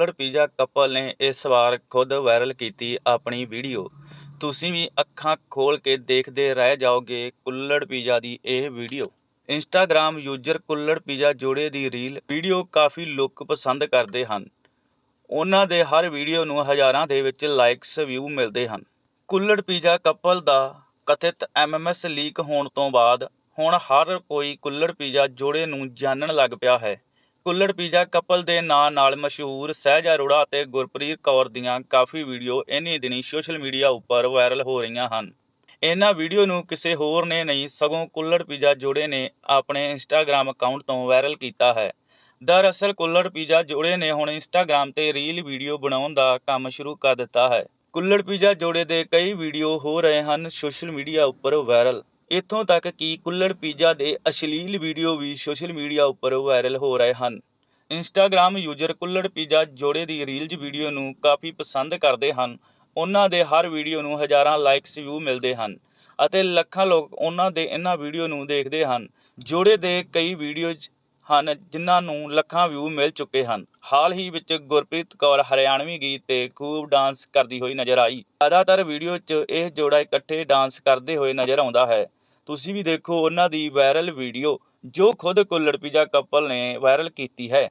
ਕੁੱਲੜ pizza couple ਨੇ ਇਸ ਵਾਰ ਖੁਦ ਵਾਇਰਲ ਕੀਤੀ ਆਪਣੀ ਵੀਡੀਓ ਤੁਸੀਂ ਵੀ ਅੱਖਾਂ ਖੋਲ ਕੇ ਦੇਖਦੇ ਰਹਿ ਜਾਓਗੇ ਕੁੱਲੜ ਪੀਜ਼ਾ ਦੀ ਇਹ video Instagram user kulhad pizza ਜੋੜੇ ਦੀ ਰੀਲ ਵੀਡੀਓ ਕਾਫੀ ਲੋਕ ਪਸੰਦ ਕਰਦੇ ਹਨ। ਉਹਨਾਂ ਦੇ ਹਰ ਵੀਡੀਓ ਨੂੰ ਹਜ਼ਾਰਾਂ ਦੇ ਵਿੱਚ ਲਾਈਕਸ ਵਿਊ ਮਿਲਦੇ ਹਨ। ਕੁੱਲੜ ਪੀਜ਼ਾ ਕਪਲ ਦਾ ਕਥਿਤ ਐਮਐਮਐਸ ਲੀਕ ਹੋਣ ਤੋਂ ਬਾਅਦ ਹੁਣ ਹਰ ਕੋਈ ਕੁੱਲੜ ਪੀਜ਼ਾ ਜੋੜੇ ਨੂੰ ਜਾਣਨ ਲੱਗ ਪਿਆ ਹੈ। ਕੁੱਲੜ ਪੀਜ਼ਾ ਕਪਲ ਦੇ ਨਾਂ ਨਾਲ ਮਸ਼ਹੂਰ ਸਹਿਜਾ ਅਰੋੜਾ ਅਤੇ ਗੁਰਪ੍ਰੀਤ ਕੌਰ ਦੀਆਂ ਕਾਫੀ ਵੀਡੀਓ ਇਨ੍ਹੀਂ ਦਿਨੀ ਸੋਸ਼ਲ ਮੀਡੀਆ ਉੱਪਰ ਵਾਇਰਲ ਹੋ ਰਹੀਆਂ ਹਨ। ਇਹਨਾਂ ਵੀਡੀਓ ਨੂੰ ਕਿਸੇ ਹੋਰ ਨੇ ਨਹੀਂ, ਸਗੋਂ ਕੁੱਲੜ ਪੀਜ਼ਾ ਜੋੜੇ ਨੇ ਆਪਣੇ ਇੰਸਟਾਗ੍ਰam ਅਕਾਊਂਟ ਤੋਂ ਵਾਇਰਲ ਕੀਤਾ ਹੈ। ਦਰਅਸਲ ਕੁੱਲੜ ਪੀਜ਼ਾ ਜੋੜੇ ਨੇ ਹੁਣ ਇੰਸਟਾਗ੍ਰam ਤੇ ਰੀਲ ਵੀਡੀਓ ਬਣਾਉਣ ਦਾ ਕੰਮ ਸ਼ੁਰੂ ਕਰ ਦਿੱਤਾ ਹੈ। ਕੁੱਲੜ ਪੀਜ਼ਾ ਜੋੜੇ ਦੇ ਕਈ ਵੀਡੀਓ ਹੋ ਰਹੇ ਹਨ, ਸੋਸ਼ਲ ਮੀਡੀਆ ਉੱਪਰ ਵਾਇਰਲ। ਇੱਥੋਂ ਤੱਕ ਕਿ ਕੁੱਲੜ ਪੀਜ਼ਾ ਦੇ ਅਸ਼ਲੀਲ ਵੀਡੀਓ ਵੀ ਸੋਸ਼ਲ ਮੀਡੀਆ ਉੱਪਰ ਵਾਇਰਲ ਹੋ ਰਹੇ ਹਨ। ਇੰਸਟਾਗ੍ਰam ਯੂਜ਼ਰ ਕੁੱਲੜ ਪੀਜ਼ਾ ਜੋੜੇ ਦੀ ਰੀਲਜ਼ ਵੀਡੀਓ ਨੂੰ ਕਾਫੀ ਪਸੰਦ ਕਰਦੇ ਹਨ। ਉਹਨਾਂ ਦੇ ਹਰ ਵੀਡੀਓ ਨੂੰ ਹਜ਼ਾਰਾਂ ਲਾਈਕਸ ਵਿਊ ਮਿਲਦੇ ਹਨ ਅਤੇ ਲੱਖਾਂ ਲੋਕ ਉਹਨਾਂ ਦੇ ਇਹਨਾਂ ਵੀਡੀਓ ਨੂੰ ਦੇਖਦੇ ਹਨ। ਜੋੜੇ ਦੇ ਕਈ ਵੀਡੀਓਜ਼ ਹਨ ਜਿਨ੍ਹਾਂ ਨੂੰ ਲੱਖਾਂ ਵਿਊ ਮਿਲ ਚੁੱਕੇ ਹਨ। ਹਾਲ ਹੀ ਵਿੱਚ ਗੁਰਪ੍ਰੀਤ ਕੌਰ ਹਰਿਆਣਵੀ ਗੀਤ ਤੇ ਖੂਬ ਡਾਂਸ ਕਰਦੀ ਹੋਈ ਨਜ਼ਰ ਆਈ। ਜ਼ਿਆਦਾਤਰ ਵੀਡੀਓ 'ਚ ਇਹ ਜੋੜਾ ਇਕੱਠੇ ਡਾਂਸ ਕਰਦੇ ਹੋਏ ਨਜ਼ਰ ਆਉਂਦਾ ਹੈ। ਤੁਸੀਂ ਵੀ ਦੇਖੋ ਉਹਨਾਂ ਦੀ ਵਾਇਰਲ ਵੀਡੀਓ ਜੋ ਖੁਦ ਕੁੱਲੜ ਪੀਜ਼ਾ ਕਪਲ ਨੇ ਵਾਇਰਲ ਕੀਤੀ ਹੈ।